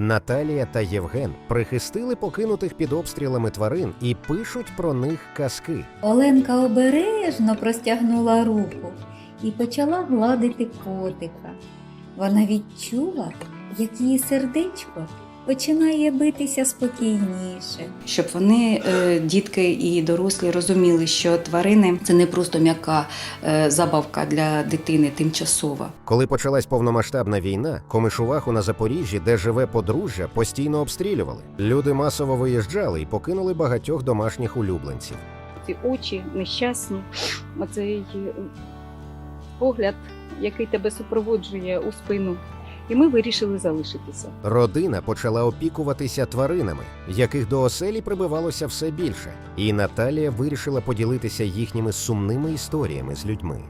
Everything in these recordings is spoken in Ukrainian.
Наталія та Євген прихистили покинутих під обстрілами тварин і пишуть про них казки. Оленка обережно простягнула руку і почала гладити котика. Вона відчула, як її сердечко починає битися спокійніше. щоб вони, е, дітки і дорослі, розуміли, що тварини це не просто м'яка е, забавка для дитини тимчасова. Коли почалась повномасштабна війна, комишуваху на Запоріжжі, де живе подружжя, постійно обстрілювали. Люди масово виїжджали і покинули багатьох домашніх улюбленців. ці очі нещасні, оцей е, погляд, який тебе супроводжує у спину. І ми вирішили залишитися. Родина почала опікуватися тваринами, яких до оселі прибивалося все більше, і Наталія вирішила поділитися їхніми сумними історіями з людьми.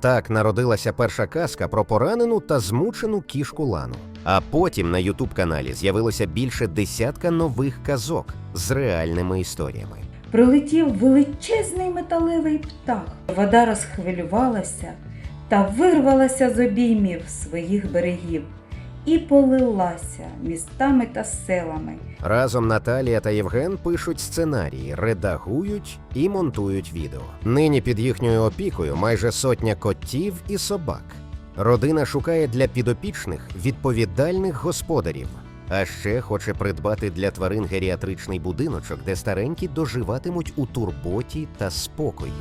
Так народилася перша казка про поранену та змучену кішку Лану. А потім на Ютуб каналі з'явилося більше десятка нових казок з реальними історіями. Прилетів величезний металевий птах. Вода розхвилювалася та вирвалася з обіймів своїх берегів і полилася містами та селами. Разом Наталія та Євген пишуть сценарії, редагують і монтують відео. Нині під їхньою опікою майже сотня котів і собак. Родина шукає для підопічних відповідальних господарів. А ще хоче придбати для тварин геріатричний будиночок, де старенькі доживатимуть у турботі та спокої.